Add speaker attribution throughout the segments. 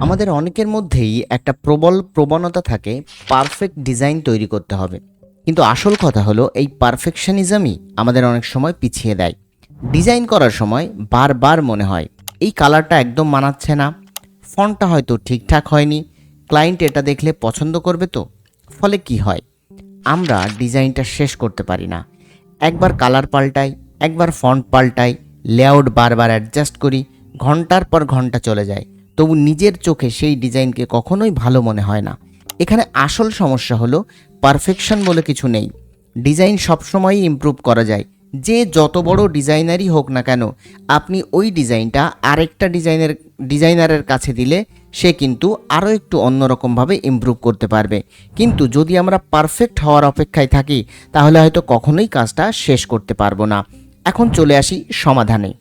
Speaker 1: আমাদের অনেকের মধ্যেই একটা প্রবল প্রবণতা থাকে পারফেক্ট ডিজাইন তৈরি করতে হবে। কিন্তু আসল কথা হলো, এই পারফেকশনিজমই আমাদের অনেক সময় পিছিয়ে দেয়। ডিজাইন করার সময় বারবার মনে হয়, এই কালারটা একদম মানাচ্ছে না। ফন্টটা হয়তো ঠিকঠাক হয়নি। ক্লায়েন্ট এটা দেখলে পছন্দ করবে তো? ফলে কি হয়? আমরা ডিজাইনটা শেষ করতে পারি না। একবার কালার পাল্টাই, একবার ফন্ট পাল্টাই লেআউট বারবার অ্যাডজাস্ট করি, ঘণ্টার পর ঘণ্টা চলে যায়। তবু নিজের চোখে সেই ডিজাইনকে কখনোই ভালো মনে হয় না। এখানে আসল সমস্যা হলো পারফেকশন বলে কিছু নেই। ডিজাইন সবসময়ই ইমপ্রুভ করা যায়। যে যত বড় ডিজাইনারই হোক না কেন, আপনি ওই ডিজাইনটা আরেকটা ডিজাইনের, ডিজাইনারের কাছে দিলে সে কিন্তু আরও একটু অন্যরকমভাবে ইমপ্রুভ করতে পারবে। কিন্তু যদি আমরা পারফেক্ট হওয়ার অপেক্ষায় থাকি, তাহলে হয়তো কখনোই কাজটা শেষ করতে পারব না। এখন চলে আসি সমাধানে।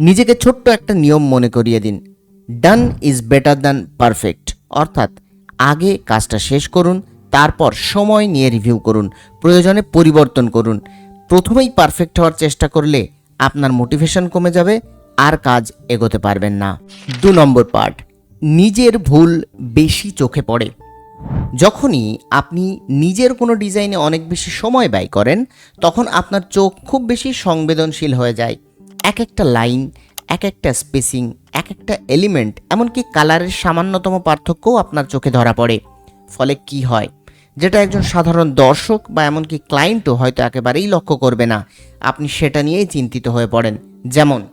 Speaker 1: নিজেকে ছোট্ট একটা নিয়ম মনে করিয়ে দিন। Done is better than perfect অর্থাৎ, আগে কাজটা শেষ করুন, তারপর সময় নিয়ে রিভিউ করুন, প্রয়োজনে পরিবর্তন করুন। প্রথমেই পারফেক্ট হওয়ার চেষ্টা করলে আপনার মোটিভেশন কমে যাবে, আর কাজ এগোতে পারবেন না। দু নম্বর পার্ট নিজের ভুল বেশি চোখে পড়ে। যখনই আপনি নিজের কোনো ডিজাইনে অনেক বেশি সময় ব্যয় করেন, তখন আপনার চোখ খুব বেশি সংবেদনশীল হয়ে যায়। এক একটা লাইন এক একটা স্পেসিং এক একটা এলিমেন্ট এমনকি কালারের সামান্যতম পার্থক্যও আপনার চোখে ধরা পড়ে। ফলে কি হয়? যেটা একজন সাধারণ দর্শক বা এমনকি ক্লায়েন্টও হয়তো একেবারেই লক্ষ্য করবে না। আপনি সেটা নিয়েই চিন্তিত হয়ে পড়েন। যেমন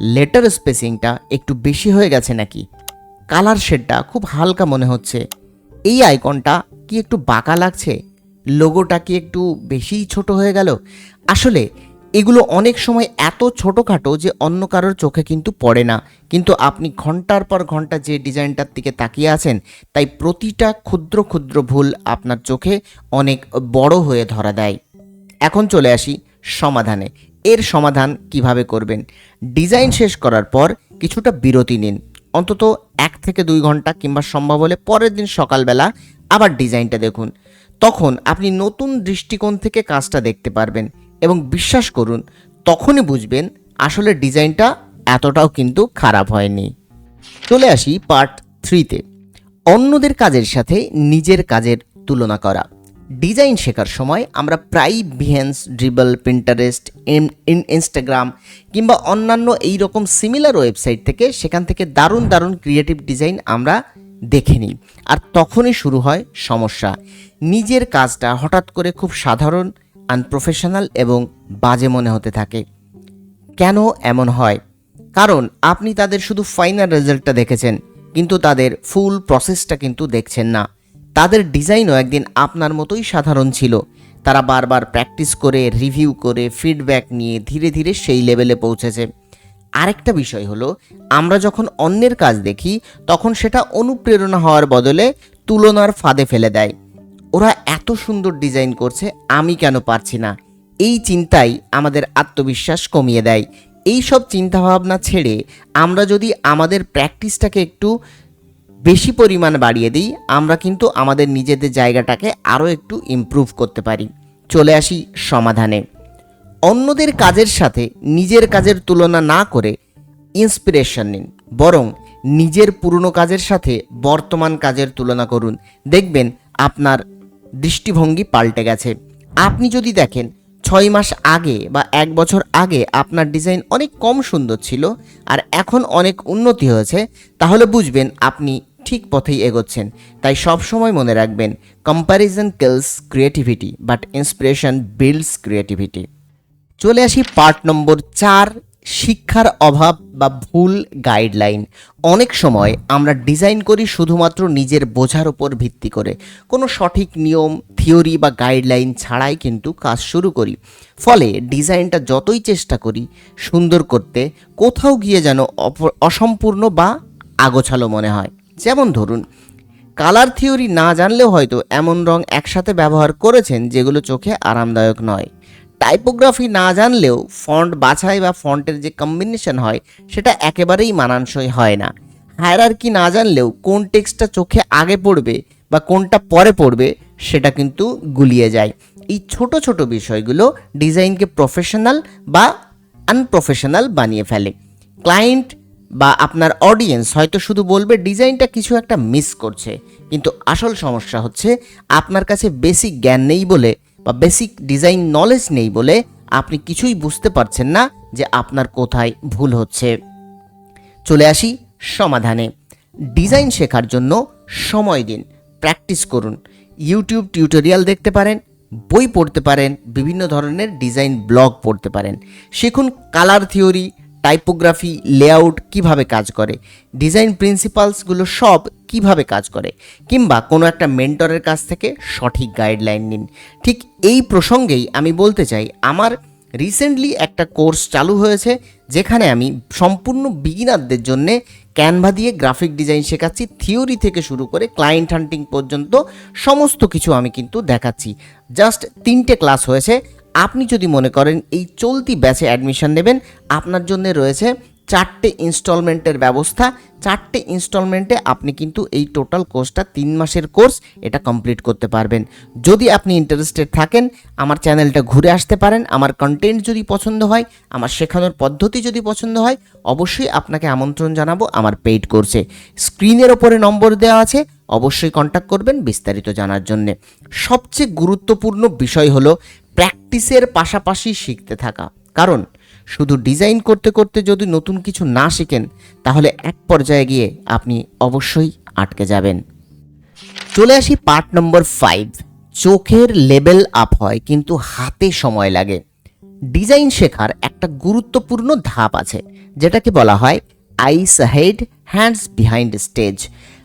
Speaker 1: লেটার স্পেসিংটা একটু বেশি হয়ে গেছে নাকি? কালার শেডটা খুব হালকা মনে হচ্ছে। এই আইকনটা কি একটু বাঁকা লাগছে? লোগোটা কি একটু বেশিই ছোট হয়ে গেল? আসলে এগুলো অনেক সময় এত ছোটোখাটো যে অন্য কারোর চোখে কিন্তু পড়ে না। কিন্তু আপনি ঘণ্টার পর ঘণ্টা যে ডিজাইনটার দিকে তাকিয়ে আছেন, তাই প্রতিটা ক্ষুদ্র ক্ষুদ্র ভুল আপনার চোখে অনেক বড় হয়ে ধরা দেয়। এখন চলে আসি সমাধানে। এর সমাধান কীভাবে করবেন? ডিজাইন শেষ করার পর কিছুটা বিরতি নিন। অন্তত এক থেকে দুই ঘণ্টা কিংবা সম্ভব হলে পরের দিন সকালবেলা আবার ডিজাইনটা দেখুন। তখন আপনি নতুন দৃষ্টিকোণ থেকে কাজটা দেখতে পারবেন। এবং বিশ্বাস করুন, তখনই বুঝবেন আসলে ডিজাইনটা এতটাও কিন্তু খারাপ হয়নি। চলে আসি পার্ট থ্রিতে। অন্যদের কাজের সাথে নিজের কাজের তুলনা করা। ডিজাইন শেখার সময় আমরা প্রায়ই বিহেন্স ড্রিবল পিন্টারেস্ট ইনস্টাগ্রাম কিংবা অন্যান্য এই রকম সিমিলার ওয়েবসাইট থেকে সেখান থেকে দারুণ দারুণ ক্রিয়েটিভ ডিজাইন আমরা দেখে নিই। আর তখনই শুরু হয় সমস্যা। নিজের কাজটা হঠাৎ করে খুব সাধারণ আনপ্রফেশনাল এবং বাজে মনে হতে থাকে। কেন এমন হয়? কারণ আপনি তাদের শুধু ফাইনাল রেজাল্টটা দেখেছেন, কিন্তু তাদের ফুল প্রসেসটা কিন্তু দেখছেন না। তাদের ডিজাইনও একদিন আপনার মতোই সাধারণ ছিল। তারা বারবার প্র্যাকটিস করে রিভিউ করে ফিডব্যাক নিয়ে ধীরে ধীরে সেই লেভেলে পৌঁছেছে। আরেকটা বিষয় হলো, আমরা যখন অন্যের কাজ দেখি, তখন সেটা অনুপ্রেরণা হওয়ার বদলে তুলনার ফাঁদে ফেলে দেয়। ওরা এত সুন্দর ডিজাইন করছে, আমি কেন পারছি না? এই চিন্তাই আমাদের আত্মবিশ্বাস কমিয়ে দেয়। এই সব চিন্তাভাবনা ছেড়ে আমরা যদি আমাদের প্র্যাকটিসটাকে একটু বেশি পরিমাণ বাড়িয়ে দিই, আমরা কিন্তু আমাদের নিজেদের জায়গাটাকে আরও একটু ইমপ্রুভ করতে পারি। চলে আসি সমাধানে। অন্যদের কাজের সাথে নিজের কাজের তুলনা না করে ইন্সপিরেশন নিন। বরং নিজের পুরনো কাজের সাথে বর্তমান কাজের তুলনা করুন। দেখবেন আপনার দৃষ্টিভঙ্গি পাল্টে গেছে। আপনি যদি দেখেন, ছয় মাস আগে বা এক বছর আগে আপনার ডিজাইন অনেক কম সুন্দর ছিল আর এখন অনেক উন্নতি হয়েছে, তাহলে বুঝবেন আপনি ঠিক পথেই এগোচ্ছেন। তাই সব সময় মনে রাখবেন comparison kills creativity but inspiration builds creativity চলে আসি পার্ট নম্বর চার শিক্ষার অভাব বা ভুল গাইডলাইন অনেক সময় আমরা ডিজাইন করি শুধুমাত্র নিজের বোঝার উপর ভিত্তি করে। কোনো সঠিক নিয়ম থিওরি বা গাইডলাইন ছাড়াই কিন্তু কাজ শুরু করি। ফলে ডিজাইনটা যতই চেষ্টা করি, সুন্দর করতে কোথাও গিয়ে যেন অসম্পূর্ণ বা আগোছালো মনে হয়। যেমন ধরুন কালার থিওরি না জানলেও হয়তো এমন রং একসাথে ব্যবহার করেছেন যেগুলো চোখে আরামদায়ক নয়। টাইপোগ্রাফি না জানলেও ফন্ট বাছাই বা ফন্টের যে কম্বিনেশন হয়, সেটা একেবারেই মানানসই হয় না। হায়ারার্কি না জানলেও কোন টেক্সটটা চোখে আগে পড়বে বা কোনটা পরে পড়বে, সেটা কিন্তু গুলিয়ে যায়। এই ছোট ছোট বিষয়গুলো ডিজাইনকে প্রফেশনাল বা আনপ্রফেশনাল বানিয়ে ফেলে। ক্লায়েন্ট বা আপনার অডিয়েন্স হয়তো শুধু বলবে, ডিজাইনটা কিছু একটা মিস করছে। কিন্তু আসল সমস্যা হচ্ছে, আপনার কাছে বেসিক জ্ঞান নেই বলে বা বেসিক ডিজাইন নলেজ নেই বলে আপনি কিছুই বুঝতে পারছেন না যে আপনার কোথায় ভুল হচ্ছে। চলে আসি সমাধানে। ডিজাইন শেখার জন্য সময় দিন। প্র্যাকটিস করুন। ইউটিউব টিউটোরিয়াল দেখতে পারেন, বই পড়তে পারেন, বিভিন্ন ধরনের ডিজাইন ব্লগ পড়তে পারেন। শিখুন কালার থিওরি টাইপোগ্রাফি লেআউট কীভাবে কাজ করে। ডিজাইন প্রিন্সিপালসগুলো সব কীভাবে কাজ করে, কিংবা কোনো একটা মেন্টরের কাছ থেকে সঠিক গাইডলাইন নিন। ঠিক এই প্রসঙ্গেই আমি বলতে চাই, আমার রিসেন্টলি একটা কোর্স চালু হয়েছে, যেখানে আমি সম্পূর্ণ বিগিনারদের জন্যে ক্যানভা দিয়ে গ্রাফিক ডিজাইন শেখাচ্ছি, থিওরি থেকে শুরু করে ক্লায়েন্ট হান্টিং পর্যন্ত সমস্ত কিছু আমি কিন্তু দেখাচ্ছি। জাস্ট তিনটে ক্লাস হয়েছে, আপনি যদি মনে করেন এই চলতি ব্যাচে অ্যাডমিশন নেবেন, আপনার জন্য রয়েছে চারটে ইনস্টলমেন্টের ব্যবস্থা। চারটে ইনস্টলমেন্টে আপনি কিন্তু এই টোটাল কোর্সটা তিন মাসের কোর্স এটা কমপ্লিট করতে পারবেন। যদি আপনি ইন্টারেস্টেড থাকেন, আমার চ্যানেলটা ঘুরে আসতে পারেন, আমার কন্টেন্ট যদি পছন্দ হয়, আমার শেখানোর পদ্ধতি যদি পছন্দ হয়, অবশ্যই আপনাকে আমন্ত্রণ জানাব আমার পেইড কোর্সে স্ক্রিনের ওপরে নম্বর দেওয়া আছে, অবশ্যই কন্ট্যাক্ট করবেন বিস্তারিত জানার জন্যে। সবচেয়ে গুরুত্বপূর্ণ বিষয় হলো প্র্যাকটিসের পাশাপাশি শিখতে থাকা। কারণ শুধু ডিজাইন করতে করতে যদি নতুন কিছু না শিখেন, তাহলে এক পর্যায়ে গিয়ে আপনি অবশ্যই আটকে যাবেন। চলে আসি পার্ট নম্বর ফাইভ চোখের লেভেল আপ হয়, কিন্তু হাতে সময় লাগে। ডিজাইন শেখার একটা গুরুত্বপূর্ণ ধাপ আছে, যেটাকে বলা হয় eyes head, hands behind stage.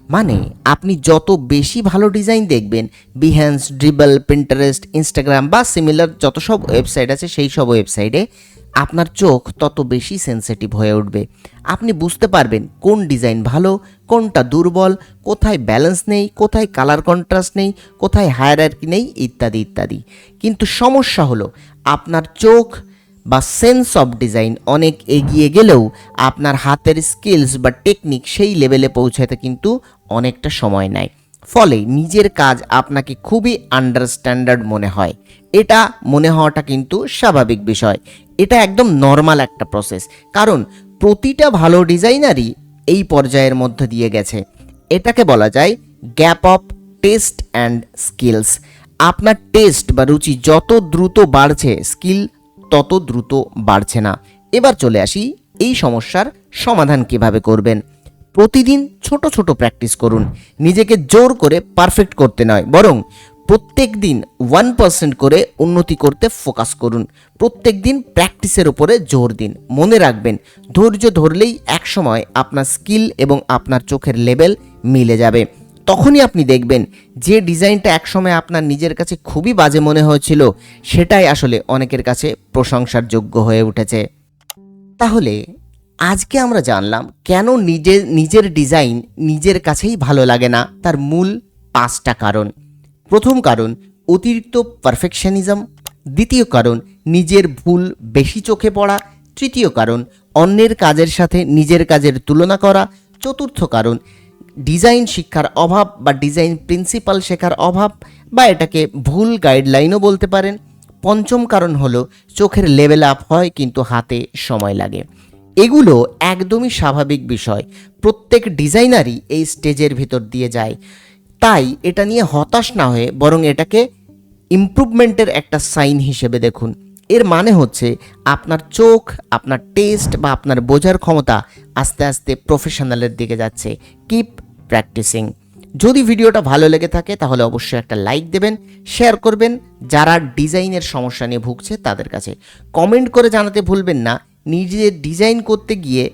Speaker 1: মানে আপনি যত বেশি ভালো ডিজাইন দেখবেন বিহ্যান্স ড্রিবল পিন্টারেস্ট ইনস্টাগ্রাম বা সিমিলার যত সব ওয়েবসাইট আছে, সেই সব ওয়েবসাইটে আপনার চোখ তত বেশি সেন্সিটিভ হয়ে উঠবে। আপনি বুঝতে পারবেন কোন ডিজাইন ভালো, কোনটা দুর্বল, কোথায় ব্যালেন্স নেই, কোথায় কালার কন্ট্রাস্ট নেই, কোথায় হায়ারার্কি নেই, ইত্যাদি ইত্যাদি। কিন্তু সমস্যা হলো, আপনার চোখ বা সেন্স অফ ডিজাইন অনেক এগিয়ে গেলেও আপনার হাতের স্কিলস বা টেকনিক সেই লেভেলে পৌঁছাতে কিন্তু অনেকটা সময় নেয়। ফলে নিজের কাজ আপনাকে খুবই আন্ডারস্ট্যান্ডার্ড মনে হয়। এটা মনে হওয়াটা কিন্তু স্বাভাবিক বিষয়। এটা একদম নর্মাল একটা প্রসেস কারণ প্রতিটা ভালো ডিজাইনারই এই পর্যায়ের মধ্যে দিয়ে গেছে। এটাকে বলা যায় gap of taste and skills আপনার টেস্ট বা রুচি যত দ্রুত বাড়ছে স্কিল তত দ্রুত বাড়ছে না। এবার চলে আসি এই সমস্যার সমাধান কীভাবে করবেন। প্রতিদিন ছোট ছোট প্র্যাকটিস করুন। নিজেকে জোর করে পারফেক্ট করতে নয়, বরং প্রত্যেক দিন ওয়ান পার্সেন্ট করে উন্নতি করতে ফোকাস করুন। প্রত্যেক দিন প্র্যাকটিসের উপরে জোর দিন। মনে রাখবেন, ধৈর্য ধরলেই একসময় আপনার স্কিল এবং আপনার চোখের লেভেল মিলে যাবে। তখনই আপনি দেখবেন যে ডিজাইনটা একসময় আপনার নিজের কাছে খুবই বাজে মনে হয়েছিল, সেটাই আসলে অনেকের কাছে প্রশংসার যোগ্য হয়ে উঠেছে। তাহলে আজকে আমরা জানলাম কেন নিজের নিজের ডিজাইন নিজের কাছেই ভালো লাগে না, তার মূল পাঁচটা কারণ। প্রথম কারণ, অতিরিক্ত পারফেকশনিজম দ্বিতীয় কারণ, নিজের ভুল বেশি চোখে পড়া। তৃতীয় কারণ, অন্যের কাজের সাথে নিজের কাজের তুলনা করা। চতুর্থ কারণ ডিজাইন শিক্ষার অভাব বা ডিজাইন প্রিন্সিপাল শেখার অভাব বা এটাকে ভুল গাইডলাইনও বলতে পারেন। পঞ্চম কারণ হলো চোখের লেভেল আপ হয় কিন্তু হাতে সময় লাগে। এগুলো একদমই স্বাভাবিক বিষয়। প্রত্যেক ডিজাইনারই এই স্টেজের ভিতর দিয়ে যায়। তাই এটা নিয়ে হতাশ না হয়ে বরং এটাকে ইমপ্রুভমেন্টের একটা সাইন হিসেবে দেখুন। এর মানে হচ্ছে আপনার চোখ, আপনার টেস্ট বা আপনার বোঝার ক্ষমতা আস্তে আস্তে প্রফেশনালের দিকে যাচ্ছে। কিপ প্র্যাকটিসিং যদি ভিডিওটা ভালো লেগে থাকে, তাহলে অবশ্যই একটা লাইক দেবেন শেয়ার করবেন। যারা ডিজাইনের সমস্যা নিয়ে ভুগছে, তাদের কাছে কমেন্ট করে জানাতে ভুলবেন না। নিজের ডিজাইন করতে গিয়ে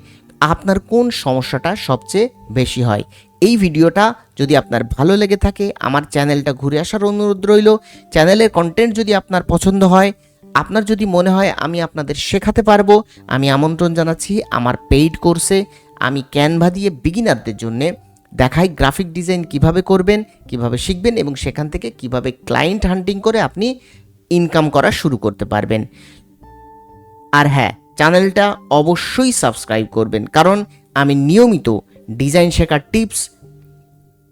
Speaker 1: আপনার কোন সমস্যাটা সবচেয়ে বেশি হয়? এই ভিডিওটা যদি আপনার ভালো লেগে থাকে, আমার চ্যানেলটা ঘুরে আসার অনুরোধ রইল। চ্যানেলের কন্টেন্ট যদি আপনার পছন্দ হয়, আপনার যদি মনে হয় আমি আপনাদের শেখাতে পারব, আমি আমন্ত্রণ জানাচ্ছি আমার পেইড কোর্সে আমি ক্যানভা দিয়ে বিগিনারদের জন্যে দেখাই গ্রাফিক ডিজাইন কীভাবে করবেন, কীভাবে শিখবেন এবং সেখান থেকে কীভাবে ক্লায়েন্ট হান্টিং করে আপনি ইনকাম করা শুরু করতে পারবেন। আর হ্যাঁ চ্যানেলটা অবশ্যই সাবস্ক্রাইব করবেন, কারণ আমি নিয়মিত ডিজাইন শেখার টিপস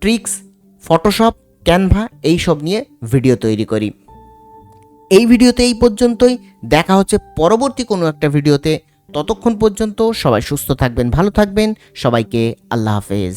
Speaker 1: ট্রিক্স ফটোশপ ক্যানভা এইসব নিয়ে ভিডিও তৈরি করি। এই ভিডিওতে এই পর্যন্তই, দেখা হচ্ছে পরবর্তী কোনো একটা ভিডিওতে ততক্ষণ পর্যন্ত সবাই সুস্থ থাকবেন, ভালো থাকবেন, সবাইকে আল্লাহ হাফেজ।